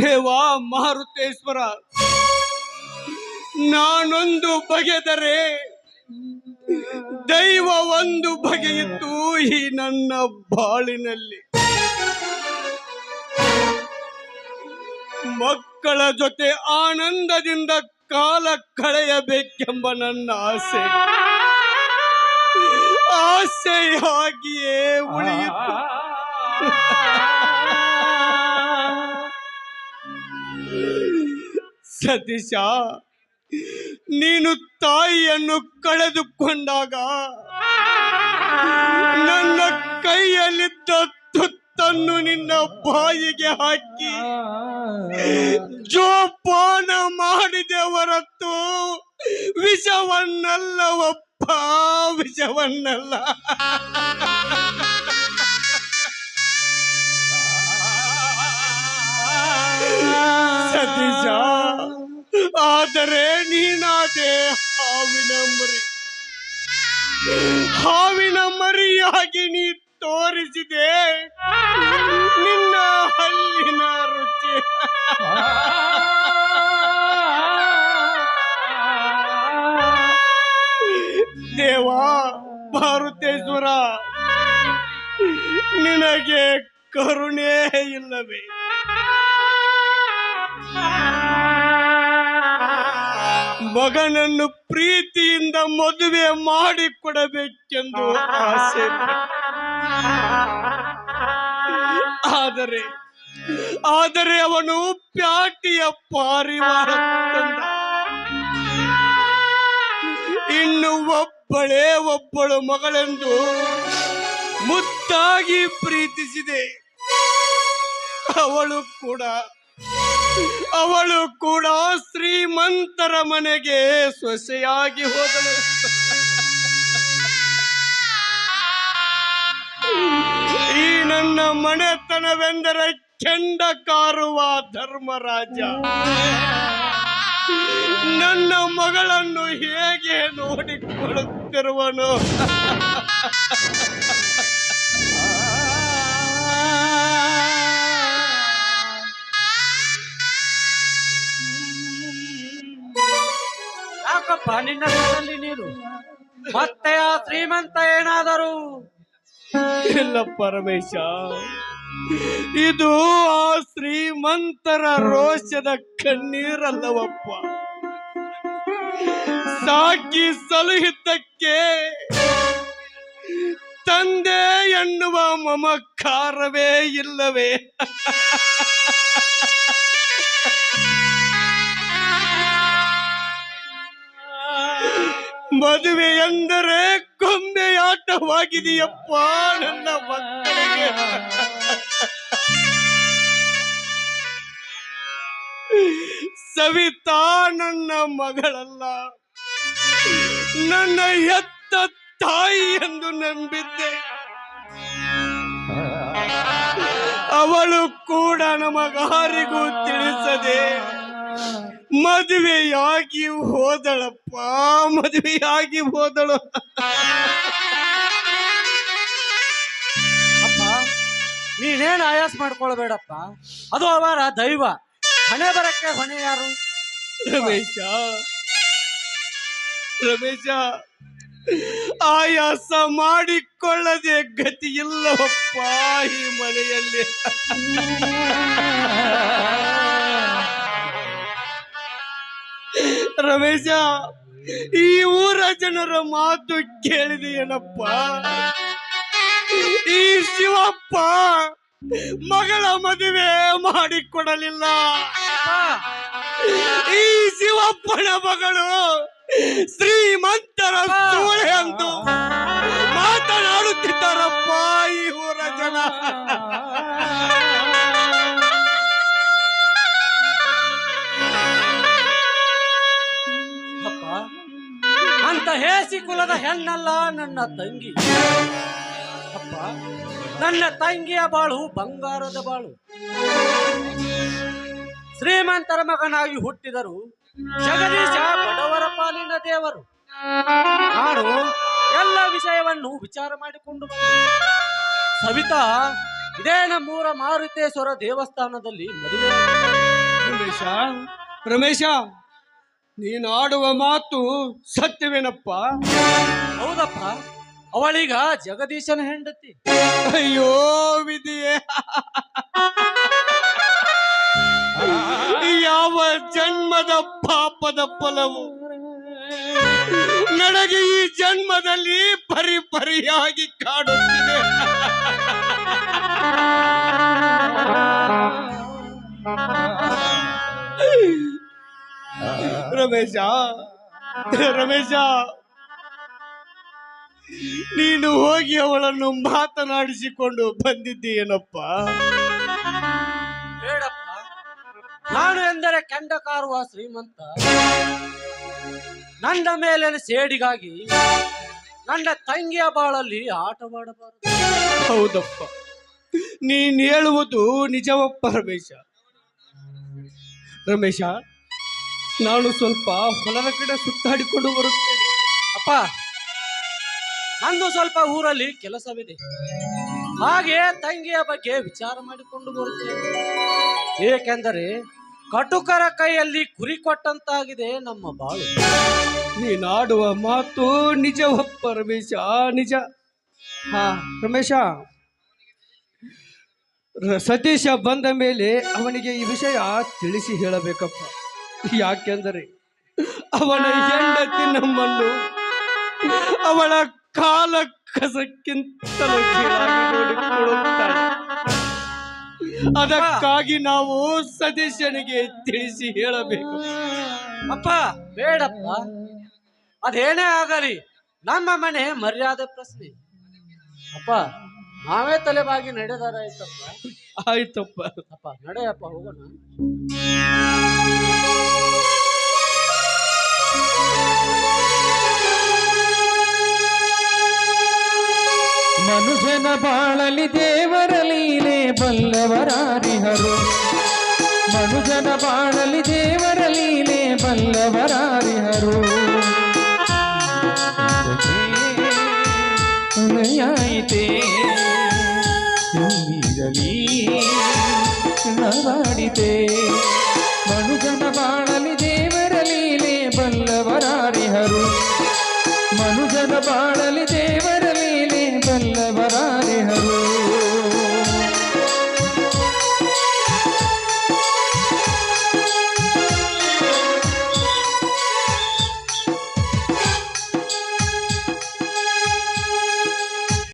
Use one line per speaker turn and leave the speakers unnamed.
ದೇವ ಮಾರುತೇಶ್ವರ, ನಾನೊಂದು ಬಗೆದರೆ ದೈವ ಒಂದು ಬಗೆಯಿತ್ತು ಈ ನನ್ನ ಬಾಳಿನಲ್ಲಿ. ಮಕ್ಕಳ ಜೊತೆ ಆನಂದದಿಂದ ಕಾಲ ಕಳೆಯಬೇಕೆಂಬ ನನ್ನ ಆಸೆ. ಆಸೆಯಾಗಿಯೇ ಉಳಿಯಿತು. ಸತೀಶ, ನೀನು ತಾಯಿಯನ್ನು ಕಳೆದುಕೊಂಡಾಗ ನನ್ನ ಕೈಯಲ್ಲಿದ್ದ ತುತ್ತನ್ನು ನಿನ್ನ ಬಾಯಿಗೆ ಹಾಕಿ ಜೋಪಾನ ಮಾಡಿದೆ ಹೊರತು ವಿಷವನ್ನಲ್ಲವಪ್ಪ ವಿಷವನ್ನಲ್ಲ. ತೋರಿಸಿದೆ ನಿನ್ನ ಹಲ್ಲಿನ ರುಚಿ. ದೇವಾ ಭಾರತೇಶ್ವರ ನಿನಗೆ ಕರುಣೆ ಇಲ್ಲವೇ? ಮಗನನ್ನು ಪ್ರೀತಿಯಿಂದ ಮದುವೆ ಮಾಡಿಕೊಡಬೇಕೆಂದು ಆಸೆ ಆದರೆ ಆದರೆ ಅವನು ಪ್ಯಾಟಿಯ ಪಾರಿವಾರ ಇನ್ನು ಒಬ್ಬಳೇ ಒಬ್ಬಳು ಮಗಳೆಂದು ಮುತ್ತಾಗಿ ಪ್ರೀತಿಸಿದೆ. ಅವಳು ಕೂಡ ಅವಳು ಕೂಡ ಶ್ರೀಮಂತರ ಮನೆಗೆ ಸೊಸೆಯಾಗಿ ಹೋದಳು. ಮನೆತನವೆಂದರೆ ಚೆಂಡ ಕಾರುವ ಧರ್ಮರಾಜ. ನನ್ನ ಮಗಳನ್ನು ಹೇಗೆ ನೋಡಿಕೊಳ್ಳುತ್ತಿರುವನು?
ಯಾಕಪ್ಪ ನಿನ್ನ ನೀರು? ಮತ್ತೆ ಆ ಶ್ರೀಮಂತ ಏನಾದರೂ
ಇಲ್ಲ ಪರಮೇಶ. ಇದು ಆ ಶ್ರೀಮಂತರ ರೋಷದ ಕಣ್ಣೀರಲ್ಲವಪ್ಪ. ಸಾಕಿ ಸಲಹಿತಕ್ಕೆ ತಂದೆ ಎನ್ನುವ ಮಮಕಾರವೇ ಇಲ್ಲವೇ. ಮದುವೆ ಎಂದರೆ ಕೊಂಬೆಯಾಟವಾಗಿದೆಯಪ್ಪ ನನ್ನ ಮಕ್ಕಳಿಗೆ. ಸವಿತಾ ನನ್ನ ಮಗಳಲ್ಲ. ನನ್ನ ಎತ್ತ ತಾಯಿ ಎಂದು ನಂಬಿದ್ದೆ. ಅವಳು ಕೂಡ ನಮಗಾರಿಗೂ ತಿಳಿಸದೆ. ಮದುವೆಯಾಗಿ ಹೋದಳಪ್ಪ ಮದುವೆಯಾಗಿ ಹೋದಳು.
ಅಪ್ಪ ನೀನೇನು ಆಯಾಸ ಮಾಡ್ಕೊಳ್ಬೇಡಪ್ಪ? ಅದು ಅವರ ದೈವ. ಹಣೆ ಬರಕ್ಕೆ ಹೊಣೆ ಯಾರು?
ರಮೇಶ ರಮೇಶ ಆಯಾಸ ಮಾಡಿಕೊಳ್ಳದೆ ಗತಿ ಇಲ್ಲವಪ್ಪ ಈ ಮನೆಯಲ್ಲಿ. ರಮೇಶ, ಈ ಊರ ಜನರ ಮಾತು ಕೇಳಿದೆಯೇನಪ್ಪ? ಈ ಶಿವಪ್ಪ ಮಗಳ ಮದುವೆ ಮಾಡಿಕೊಡಲಿಲ್ಲ. ಈ ಶಿವಪ್ಪನ ಮಗಳು ಶ್ರೀಮಂತರ ಸೂಳೆ ಎಂದು ಮಾತನಾಡುತ್ತಿದ್ದಾರಪ್ಪ ಈ ಊರ ಜನ.
ಕುಲದ ಹೆಣ್ಣಲ್ಲ, ನನ್ನ ತಂಗಿ. ಅಪ್ಪ, ನನ್ನ ತಂಗಿಯ ಬಾಳು, ಬಂಗಾರದ ಬಾಳು. ಶ್ರೀಮಂತರ ಮಗನಾಗಿ ಹುಟ್ಟಿದರು ಜಗದೀಶ ಬಡವರ ಪಾಲಿನ ದೇವರು. ನಾನು ಎಲ್ಲ ವಿಷಯವನ್ನು ವಿಚಾರ ಮಾಡಿಕೊಂಡು. ಸವಿತಾ, ಇದೇ ನಮ್ಮೂರ ಮಾರುತೇಶ್ವರ ದೇವಸ್ಥಾನದಲ್ಲಿ ಮದುವೆ.
ರಮೇಶ ರಮೇಶ. ನೀನು ಆಡುವ ಮಾತು ಸತ್ಯವೇನಪ್ಪ?
ಹೌದಪ್ಪ. ಅವಳೀಗ ಜಗದೀಶನ ಹೆಂಡತಿ.
ಅಯ್ಯೋ ವಿಧಿಯೇ. ಯಾವ ಜನ್ಮದ ಪಾಪದ ಫಲವು? ನನಗೆ ಈ ಜನ್ಮದಲ್ಲಿ ಪರಿ ಪರಿಯಾಗಿ ಕಾಡುತ್ತಿದೆ ರಮೇಶ? ರಮೇಶ ನೀನು ಹೋಗಿ ಅವಳನ್ನು ಮಾತನಾಡಿಸಿಕೊಂಡು ಬಂದಿದ್ದೀಯೇನಪ್ಪ?
ಬೇಡಪ್ಪ ನಾನು ಎಂದರೆ ಕೆಂಡ ಕಾರುವ ಶ್ರೀಮಂತ. ನನ್ನ ಮೇಲಿನ ಸೇಡಿಗಾಗಿ ನನ್ನ ತಂಗಿಯ ಬಾಳಲ್ಲಿ ಆಟವಾಡಬಾರದು
ಹೌದಪ್ಪ. ನೀನ್ ಹೇಳುವುದು ನಿಜವಪ್ಪ ರಮೇಶ. ರಮೇಶ ನಾನು ಸ್ವಲ್ಪ ಹೊಲದ ಕಡೆ ಸುತ್ತಾಡಿಕೊಂಡು ಬರುತ್ತೇನೆ.
ಅಪ್ಪ ನಂದು ಸ್ವಲ್ಪ ಊರಲ್ಲಿ ಕೆಲಸವಿದೆ. ಹಾಗೆ ತಂಗಿಯ ಬಗ್ಗೆ ವಿಚಾರ ಮಾಡಿಕೊಂಡು ಬರುತ್ತೇನೆ. ಏಕೆಂದರೆ ಕಟುಕರ ಕೈಯಲ್ಲಿ ಕುರಿ ಕೊಟ್ಟಂತಾಗಿದೆ ನಮ್ಮ ಬಾಳು.
ನೀನಾಡುವ ಮಾತು ನಿಜವಪ್ಪ ರಮೇಶ ನಿಜ. ಹಾ ರಮೇಶ. ಸತೀಶ ಬಂದ ಮೇಲೆ ಅವನಿಗೆ ಈ ವಿಷಯ ತಿಳಿಸಿ ಹೇಳಬೇಕಪ್ಪ. ಯಾಕೆಂದರೆ ಅವನ ಹೆಂಡತಿ ನಮ್ಮನ್ನು ಅವಳ ಕಾಲ ಕಸಕ್ಕಿಂತಲೂ ನೋಡಿಕೊಳ್ಳುತ್ತಾಳೆ. ಅದಕ್ಕಾಗಿ ನಾವು ಸದಸ್ಯನಿಗೆ ತಿಳಿಸಿ ಹೇಳಬೇಕು.
ಅಪ್ಪ ಬೇಡಪ್ಪ. ಅದೇನೇ ಆಗಲಿ ನಮ್ಮ ಮನೆ ಮರ್ಯಾದೆ ಪ್ರಶ್ನೆ. ಅಪ್ಪ ನಾವೇ ತಲೆಬಾಗಿ ನಡೆದಾರಾಯ್ತಪ್ಪ?
ಆಯ್ತಪ್ಪ.
ಅಪ್ಪ ನಡೆಯಪ್ಪ ಹೋಗೋಣ.
ಮನುಜನ ಬಾಳಲಿ ದೇವರ ಲೀಲೆ ಬಲ್ಲವರಾರಿಹರು ಮನುಜನ ಬಾಳಲಿ ದೇವರ ಲೀಲೆ ಬಲ್ಲವರಾರಿಹರು ಉದಯಾಯಿತೆ ತುಂಬಿರಲಿ ನವಾಡಿತೆ ಮನುಜನ ಬಾಳಲಿ